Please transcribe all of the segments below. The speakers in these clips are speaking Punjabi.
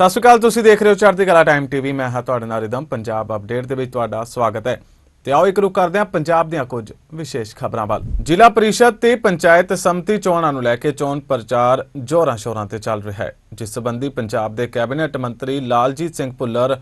ਸਤਿ ਸ਼੍ਰੀ ਅਕਾਲ, ਤੁਸੀਂ ਦੇਖ ਰਹੇ ਹੋ ਚੜ੍ਹਦੀ ਕਲਾ ਟਾਈਮ ਟੀਵੀ ਮੈਂ ਹਾਂ ਤੁਹਾਡੇ ਨਾਲ ਰਿਦਮ। ਪੰਜਾਬ ਅਪਡੇਟ ਦੇ ਵਿੱਚ ਤੁਹਾਡਾ ਸਵਾਗਤ ਹੈ। ਤੇ ਆਓ ਇੱਕ ਰੁਕ ਕਰਦੇ ਹਾਂ ਪੰਜਾਬ ਦੀਆਂ ਕੁਝ ਵਿਸ਼ੇਸ਼ ਖਬਰਾਂ ਵੱਲ। ਜ਼ਿਲ੍ਹਾ ਪਰਿਸ਼ਦ ਤੇ ਪੰਚਾਇਤ ਸਮਿਤੀ ਚੋਣਾਂ ਨੂੰ ਲੈ ਕੇ ਚੋਣ ਪ੍ਰਚਾਰ ਜ਼ੋਰਾਂ ਸ਼ੋਰਾਂ ਤੇ ਚੱਲ ਰਿਹਾ ਹੈ। ਜਿਸ ਸੰਬੰਧੀ ਪੰਜਾਬ ਦੇ ਕੈਬਨਿਟ ਮੰਤਰੀ ਲਾਲਜੀਤ ਸਿੰਘ ਭੁੱਲਰ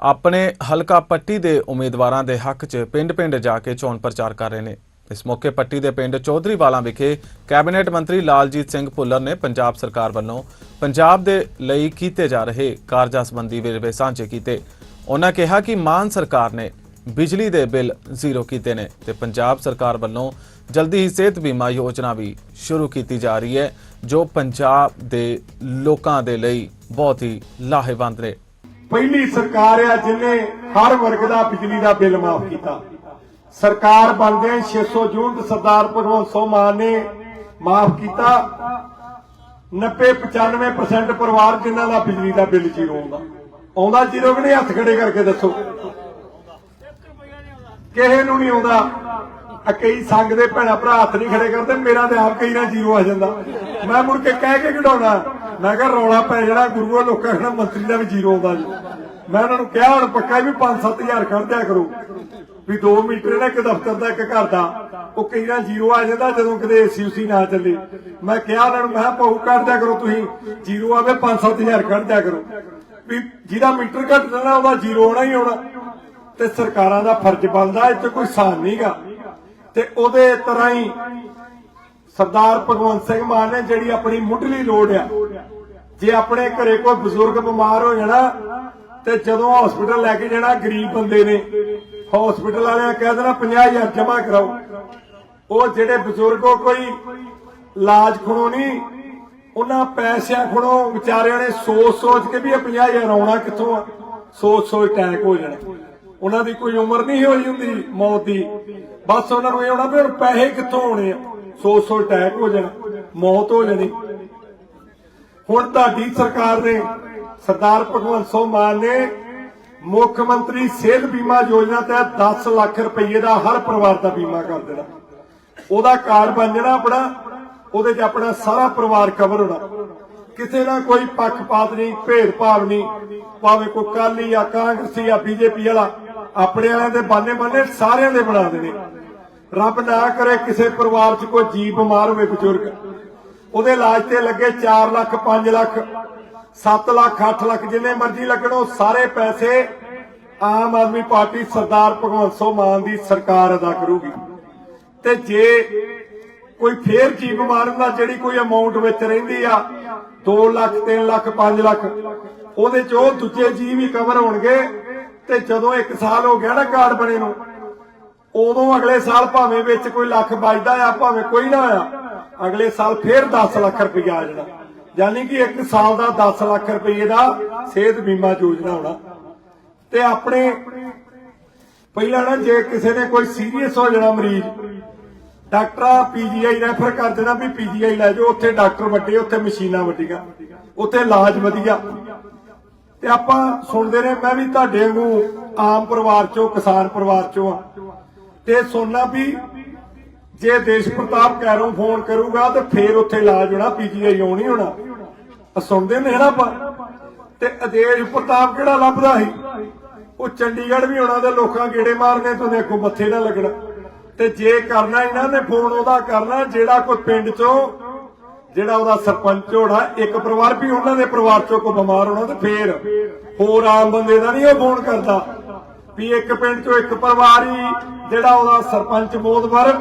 ਆਪਣੇ ਹਲਕਾ ਪੱਟੀ ਦੇ ਉਮੀਦਵਾਰਾਂ ਦੇ ਹੱਕ 'ਚ ਪਿੰਡ-ਪਿੰਡ ਜਾ ਕੇ ਚੋਣ ਪ੍ਰਚਾਰ ਕਰ ਰਹੇ ਨੇ। ਇਸ ਮੌਕੇ ਪੱਟੀ ਦੇ ਪਿੰਡ ਚੌਧਰੀਵਾਲਾ ਵਿਖੇ ਕੈਬਨਿਟ ਮੰਤਰੀ ਲਾਲਜੀਤ ਸਿੰਘ ਭੁੱਲਰ ਨੇ ਪੰਜਾਬ ਸਰਕਾਰ ਵੱਲੋਂ ਪੰਜਾਬ ਦੇ ਲਈ ਕੀਤੇ ਜਾ ਰਹੇ ਕਾਰਜਾਂ ਸੰਬੰਧੀ ਵੇਰਵੇ ਸਾਂਝੇ ਕੀਤੇ। ਉਹਨਾਂ ਕਿਹਾ ਕਿ ਮਾਨ ਸਰਕਾਰ ਨੇ ਬਿਜਲੀ ਦੇ ਬਿੱਲ ਜ਼ੀਰੋ ਕੀਤੇ ਨੇ ਤੇ ਪੰਜਾਬ ਸਰਕਾਰ ਵੱਲੋਂ ਜਲਦੀ ਹੀ ਸਿਹਤ ਬੀਮਾ ਯੋਜਨਾ ਵੀ ਸ਼ੁਰੂ ਕੀਤੀ ਜਾ ਰਹੀ ਹੈ, ਜੋ ਪੰਜਾਬ ਦੇ ਲੋਕਾਂ ਦੇ ਲਈ ਬਹੁਤ ਹੀ ਲਾਹੇਵੰਦ ਨੇ। ਪਹਿਲੀ ਸਰਕਾਰ ਆ ਜਿਨੇ ਹਰ ਵਰਗ ਦਾ ਬਿਜਲੀ ਦਾ ਬਿੱਲ ਮਾਫ ਕੀਤਾ। ਸਰਕਾਰ ਬਣਦੇ 600 ਜੂਨ ਤੇ ਸਰਦਾਰ ਭਗਵੰਤ ਸਿੰਘ ਮਾਨ ਨੇ ਮਾਫ ਕੀਤਾ। 90 95% ਪਰਿਵਾਰ ਜਿਨ੍ਹਾਂ ਦਾ ਬਿਜਲੀ ਦਾ ਬਿੱਲ ਜ਼ੀਰੋ ਆਉਂਦਾ। ਆਉਂਦਾ ਜ਼ੀਰੋ ਕਿ ਨਹੀਂ? ਹੱਥ ਖੜੇ ਕਰਕੇ ਦੱਸੋ। ਕਿਸੇ ਨੂੰ ਨਹੀਂ ਆਉਂਦਾ। ਕਈ ਸੰਗ ਦੇ ਭੈਣਾ ਭਰਾ ਹੱਥ ਨਹੀਂ ਖੜੇ ਕਰਦੇ, ਮੇਰਾ ਤੇ ਆਪ ਕਈ ਨਾ ਜ਼ੀਰੋ ਆ ਜਾਂਦਾ। ਮੈਂ ਮੁੜ ਕੇ ਕਹਿ ਕੇ ਘਟਾਉਣਾ ਮੈਂ ਕਿਹਾ ਰੌਲਾ ਪੈ ਜਿਹੜਾ ਗੁਰੂਆ ਲੋਕਾਂ ਕਹਿੰਦਾ ਮੰਤਰੀ ਦਾ ਵੀ ਜ਼ੀਰੋ ਆਉਂਦਾ ਜੀ। ਮੈਂ ਉਹਨਾਂ ਨੂੰ ਕਿਹਾ, ਹੁਣ ਪੱਕਾ ਵੀ 5-7000 ਖੜ ਦਿਆ ਕਰੋ। ਵੀ 2 ਮੀਟਰ ਨਾ ਇੱਕ ਦਫ਼ਤਰ ਦਾ, ਇੱਕ ਘਰ ਦਾ। ਉਹ ਕਈ ਨਾਲ ਜ਼ੀਰੋ ਆ ਜਾਂਦਾ ਜਦੋਂ ਕਦੇ ਏਸੀਯੂਸੀ ਨਾ ਚੱਲੇ। ਮੈਂ ਕਿਹਾ ਉਹਨਾਂ ਨੂੰ, ਮੈਂ ਕਿਹਾ ਪਾਉ ਕਰ ਦਿਆ ਕਰੋ ਤੁਸੀਂ। ਜ਼ੀਰੋ ਆਵੇ 5-7000 ਕਰ ਦਿਆ ਕਰੋ। ਵੀ ਜਿਹਦਾ ਮੀਟਰ ਘੱਟ ਜਾਣਾ ਉਹਦਾ ਜ਼ੀਰੋ ਆਉਣਾ ਹੀ ਆਉਣਾ। ਤੇ ਸਰਕਾਰਾਂ ਦਾ ਫਰਜ਼ ਬਣਦਾ, ਇਹ ਕੋਈ ਸਾਨ ਨਹੀਂਗਾ ਤੇ ਉਹਦੇ ਤਰ੍ਹਾਂ ਹੀ ਸਰਦਾਰ ਭਗਵੰਤ ਸਿੰਘ ਮਾਨ ਨੇ ਜਿਹੜੀ ਆਪਣੀ ਮੁੱਢਲੀ ਲੋੜ ਆ, ਜੇ ਆਪਣੇ ਘਰੇ ਕੋਈ ਬਜ਼ੁਰਗ ਬਿਮਾਰ ਹੋ ਜਾਣਾ, ਤੇ ਜਦੋਂ ਹਸਪੀਟਲ ਲੈ ਕੇ ਜਾਣਾ, ਗਰੀਬ ਬੰਦੇ ਨੇ। ਹਸਪੀਟਲ ਵਾਲਿਆਂ ਕਹਿ ਦੇਣਾ 50000 ਜਮ੍ਹਾਂ ਕਰਾਓ। ਉਹ ਜਿਹੜੇ ਬਜ਼ੁਰਗੋ ਕੋਈ ਇਲਾਜ ਖਣੋ ਨਹੀਂ ਉਹਨਾਂ ਪੈਸਿਆਂ ਖਣੋ ਵਿਚਾਰਿਆਂ ਨੇ ਸੋਚ ਸੋਚ ਕੇ ਵੀ ਇਹ 50000 ਆਉਣਾ ਕਿੱਥੋਂ ਆ? ਸੋਚ ਸੋਚ ਅਟੈਕ ਹੋ ਜਾਣਾ। ਉਹਨਾਂ ਦੀ ਕੋਈ ਉਮਰ ਨਹੀਂ ਹੋਈ ਹੁੰਦੀ ਮੌਤ ਦੀ। ਬਸ ਉਹਨਾਂ ਨੂੰ ਇਹ ਹੋਣਾ ਵੀ ਹੁਣ ਪੈਸੇ ਕਿੱਥੋਂ ਆਉਣੇ ਆ? ਸੋਚ ਸੋਚ ਅਟੈਕ ਹੋ ਜਾਣਾ। ਮੌਤ ਹੋ ਜਾਣੀ। ਹੁਣ ਤੁਹਾਡੀ ਸਰਕਾਰ ਨੇ, ਸਰਦਾਰ ਭਗਵੰਤ ਸਿੰਘ ਮਾਨ ਨੇ ਮੁੱਖ ਮੰਤਰੀ ਸਿਹਤ ਬੀਮਾ ਯੋਜਨਾ ਤਹਿਤ 10 ਲੱਖ ਰੁਪਏ ਦਾ ਹਰ ਪਰਿਵਾਰ ਦਾ ਬੀਮਾ ਕਰ ਦੇਣਾ। ਉਹਦਾ ਕਾਰਡ ਬਣ ਜਾਣਾ ਆਪਣਾ, ਉਹਦੇ 'ਚ ਆਪਣਾ ਸਾਰਾ ਪਰਿਵਾਰ ਕਵਰ ਹੋਣਾ। ਕਿਸੇ ਦਾ ਕੋਈ ਪੱਖਪਾਤ ਨਹੀਂ, ਭੇਦਭਾਵ ਨਹੀਂ, ਭਾਵੇਂ ਕੋਈ ਕਾਲੀ ਜਾਂ ਕਾਂਗਰਸੀ ਜਾਂ ਬੀਜੇਪੀ ਵਾਲਾ, ਆਪਣੇ ਵਾਲਿਆਂ ਦੇ ਬਾਨੇ ਬਾਨੇ ਸਾਰਿਆਂ ਦੇ ਬਣਾ ਦੇਣੇ। ਰੱਬ ਨਾ ਕਰੇ ਕਿਸੇ ਪਰਿਵਾਰ 'ਚ ਕੋਈ ਜੀ ਬਿਮਾਰ ਹੋਵੇ ਬਜ਼ੁਰਗ। ਉਹਦੇ ਇਲਾਜ ਤੇ ਲੱਗੇ 4 ਲੱਖ 5 ਲੱਖ। 7 ਲੱਖ 8 ਲੱਖ ਜਿੰਨੇ ਮਰਜ਼ੀ ਲੱਗਣ ਉਹ ਸਾਰੇ ਪੈਸੇ ਆਮ ਆਦਮੀ ਪਾਰਟੀ ਸਰਦਾਰ ਭਗਵੰਤ ਸਿੰਘ ਮਾਨ ਦੀ ਸਰਕਾਰ ਅਦਾ ਕਰੂਗੀ। ਤੇ ਜੇ ਕੋਈ ਫੇਰ ਜੀ ਬਿਮਾਰ ਹੁੰਦਾ ਜਿਹੜੀ ਕੋਈ ਅਮਾਉਂਟ ਵਿੱਚ ਰਹਿੰਦੀ ਆ 2 ਲੱਖ 3 ਲੱਖ 5 ਲੱਖ, ਉਹਦੇ ਚ ਉਹ ਦੂਜੇ ਜੀ ਵੀ ਕਵਰ ਹੋਣਗੇ ਤੇ ਜਦੋਂ 1 ਸਾਲ ਹੋ ਗਿਆ ਨਾ ਕਾਰਡ ਬਣੇ ਨੂੰ, ਉਦੋਂ ਅਗਲੇ ਸਾਲ ਭਾਵੇਂ ਵਿੱਚ ਕੋਈ ਲੱਖ ਵੱਜਦਾ ਆ, ਭਾਵੇਂ ਕੋਈ ਨਾ ਆ, ਅਗਲੇ ਸਾਲ ਫੇਰ 10 ਲੱਖ ਰੁਪਇਆ ਆ ਜਾਣਾ। ਯਾਨੀ ਕਿ 1 ਸਾਲ ਦਾ 10 ਲੱਖ ਰੁਪਏ ਦਾ ਸਿਹਤ ਬੀਮਾ ਯੋਜਨਾ ਹੋਣਾ। ਤੇ ਆਪਣੇ ਪਹਿਲਾਂ ਨਾ ਜੇ ਕਿਸੇ ਨੇ ਕੋਈ ਸੀਰੀਅਸ ਹੋ ਜਾਣਾ ਮਰੀਜ਼, ਡਾਕਟਰ ਪੀਜੀਆਈ ਰੈਫਰ ਕਰ ਦੇਣਾ ਵੀ ਪੀਜੀਆਈ ਲੈ ਜਾਓ, ਉੱਥੇ ਡਾਕਟਰ ਵੱਡੇ, ਉੱਥੇ ਮਸ਼ੀਨਾਂ ਵੱਡੀਆਂ, ਉੱਥੇ ਇਲਾਜ ਵਧੀਆ। ਤੇ ਆਪਾਂ ਸੁਣਦੇ ਨੇ ਮੈਂ ਵੀ ਤੁਹਾਡੇ ਵਾਂਗੂ ਆਮ ਪਰਿਵਾਰ ਚੋਂ, ਕਿਸਾਨ ਪਰਿਵਾਰ ਚੋਂ ਆ ਤੇ ਸੁਣਨਾ ਵੀ ਜੇ ਦੇਸ਼ ਪ੍ਰਤਾਪ ਕੈਰੋਂ ਫੋਨ ਕਰੂਗਾ ਤੇ ਫੇਰ ਉੱਥੇ ਇਲਾਜ ਹੋਣਾ ਪੀਜੀਆਈ ਆਉਣੀ ਹੋਣਾ। ਸੁਣਦੇ ਨੇ ਨਾ ਆਪਾਂ। ਤੇ ਅਦੇਸ਼ ਪ੍ਰਤਾਪ ਕਿਹੜਾ ਲੱਭਦਾ ਸੀ? ਉਹ ਚੰਡੀਗੜ੍ਹ ਵੀ ਹੋਣਾ ਤੇ ਲੋਕਾਂ ਗੇੜੇ ਮਾਰਨੇ ਤੋਂ ਦੇਖੋ ਮੱਥੇ ਨਾ ਲੱਗਣਾ। ਤੇ ਜੇ ਕਰਨਾ ਇਹਨਾਂ ਨੇ, ਫੋਨ ਉਹਦਾ ਕਰਨਾ, ਜਿਹੜਾ ਕੋਈ ਪਿੰਡ ਚੋਂ ਜਿਹੜਾ ਉਹਦਾ ਸਰਪੰਚ ਹੋਣਾ, ਇੱਕ ਪਰਿਵਾਰ ਵੀ ਉਹਨਾਂ ਦੇ ਪਰਿਵਾਰ ਚੋਂ ਕੋਈ ਬਿਮਾਰ ਹੋਣਾ ਤੇ ਫੇਰ ਹੋਰ ਆਮ ਬੰਦੇ ਦਾ ਨਹੀਂ ਉਹ ਫੋਨ ਕਰਦਾ। ਵੀ ਇੱਕ ਪਿੰਡ ਚੋਂ ਇੱਕ ਪਰਿਵਾਰ ਹੀ ਜਿਹੜਾ ਉਹਦਾ ਸਰਪੰਚ ਮੋਦਵਰ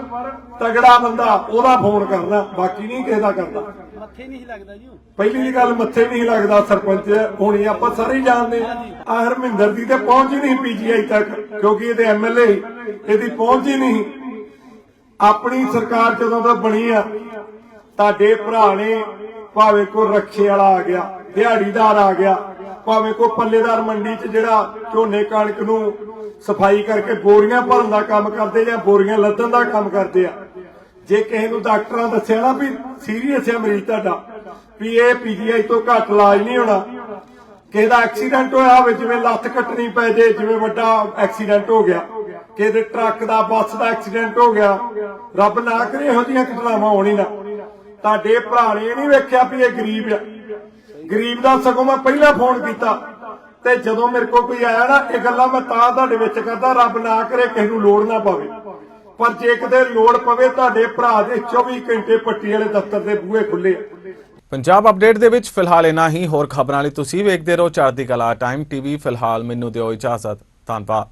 ਤਗੜਾ ਬੰਦਾ ਉਹਦਾ ਫੋਨ ਕਰਨਾ ਬਾਕੀ ਨਹੀਂ ਕਿਸੇ ਦਾ ਕਰਦਾ ਮੱਥੇ ਨਹੀਂ ਸੀ ਲੱਗਦਾ ਜੀ। ਪਹਿਲੀ ਦੀ ਗੱਲ ਮੱਥੇ ਨਹੀਂ ਲੱਗਦਾ ਸਰਪੰਚ ਹੋਣੀ ਆਪਾਂ ਸਾਰੇ ਜਾਣਦੇ ਆ ਹਰਮਿੰਦਰ ਦੀ ਤੇ ਪਹੁੰਚ ਹੀ ਨਹੀਂ ਪੀਜੀਆਈ ਤੱਕ ਕਿਉਂਕਿ ਇਹਦੇ ਐਮਐਲਏ ਇਹਦੀ ਪਹੁੰਚ ਹੀ ਨਹੀਂ ਆਪਣੀ ਸਰਕਾਰ ਜਦੋਂ ਤੋਂ ਬਣੀ ਆ ਤੁਹਾਡੇ ਭਰਾ ਨੇ ਭਾਵੇਂ ਕੋ ਰੱਖੇ ਵਾਲਾ ਆ ਗਿਆ ਦਿਹਾੜੀਦਾਰ ਆ ਗਿਆ ਭਾਵੇਂ ਕੋ ਪੱਲੇਦਾਰ ਮੰਡੀ 'ਚ ਜਿਹੜਾ ਝੋਨੇ ਕਣਕ ਨੂੰ ਸਫ਼ਾਈ ਕਰਕੇ ਬੋਰੀਆਂ ਭਰਨ ਦਾ ਕੰਮ ਕਰਦੇ ਜਾਂ ਬੋਰੀਆਂ ਲੱਦਣ ਦਾ ਕੰਮ ਕਰਦੇ ਆ, ਜੇ ਕਿਸੇ ਨੂੰ ਡਾਕਟਰਾਂ ਦੱਸਿਆ ਨਾ ਵੀ ਸੀਰੀਅਸ ਹੈ ਮਰੀਜ਼ ਤੁਹਾਡਾ, ਵੀ ਇਹ ਪੀਜੀਆਈ ਤੋਂ ਘੱਟ ਇਲਾਜ ਨਹੀਂ ਹੋਣਾ, ਕਿਸੇ ਦਾ ਐਕਸੀਡੈਂਟ ਹੋਇਆ ਹੋਵੇ, ਜਿਵੇਂ ਲੱਤ ਕੱਟਣੀ ਪੈ ਜੇ, ਜਿਵੇਂ ਵੱਡਾ ਐਕਸੀਡੈਂਟ ਹੋ ਗਿਆ, ਕਿਸੇ ਦੇ ਟਰੱਕ ਦਾ, ਬੱਸ ਦਾ ਐਕਸੀਡੈਂਟ ਹੋ ਗਿਆ, ਰੱਬ ਨਾ ਕਰੇ ਇਹੋ ਜਿਹੀਆਂ ਘਟਨਾਵਾਂ ਹੋਣੀ ਨਾ। ਤੁਹਾਡੇ ਭਰਾ ਨੇ ਇਹ ਨਹੀਂ ਵੇਖਿਆ ਵੀ ਇਹ ਗਰੀਬ ਆ। ਗਰੀਬ ਦਾ ਸਗੋਂ ਮੈਂ ਪਹਿਲਾਂ ਫੋਨ ਕੀਤਾ ਤੇ ਜਦੋਂ ਮੇਰੇ ਕੋਲ ਕੋਈ ਆਇਆ ਨਾ, ਇਹ ਗੱਲਾਂ ਮੈਂ ਤਾਂ ਤੁਹਾਡੇ ਵਿੱਚ ਕਰਦਾ, ਰੱਬ ਨਾ ਕਰੇ ਕਿਸੇ ਨੂੰ ਲੋੜ ਨਾ ਪਵੇ। ਪਰ ਜੇ ਕਿਤੇ ਲੋੜ ਪਵੇ, ਤੁਹਾਡੇ ਭਰਾ ਦੇ 24 ਘੰਟੇ ਪੱਟੀ ਵਾਲੇ ਦਫ਼ਤਰ ਦੇ ਬੂਹੇ ਖੁੱਲੇ ਪੰਜਾਬ ਅਪਡੇਟ ਦੇ ਵਿੱਚ ਫਿਲਹਾਲ ਇਨਾ ਹੀ। ਹੋਰ ਖਬਰਾਂ ਲਈ ਤੁਸੀਂ ਵੇਖਦੇ ਰਹੋ ਚੜ੍ਹਦੀ ਕਲਾ ਟਾਈਮ ਟੀਵੀ। ਫਿਲਹਾਲ ਮੈਨੂੰ ਦਿਓ ਇਜਾਜ਼ਤ। ਧੰਨਵਾਦ।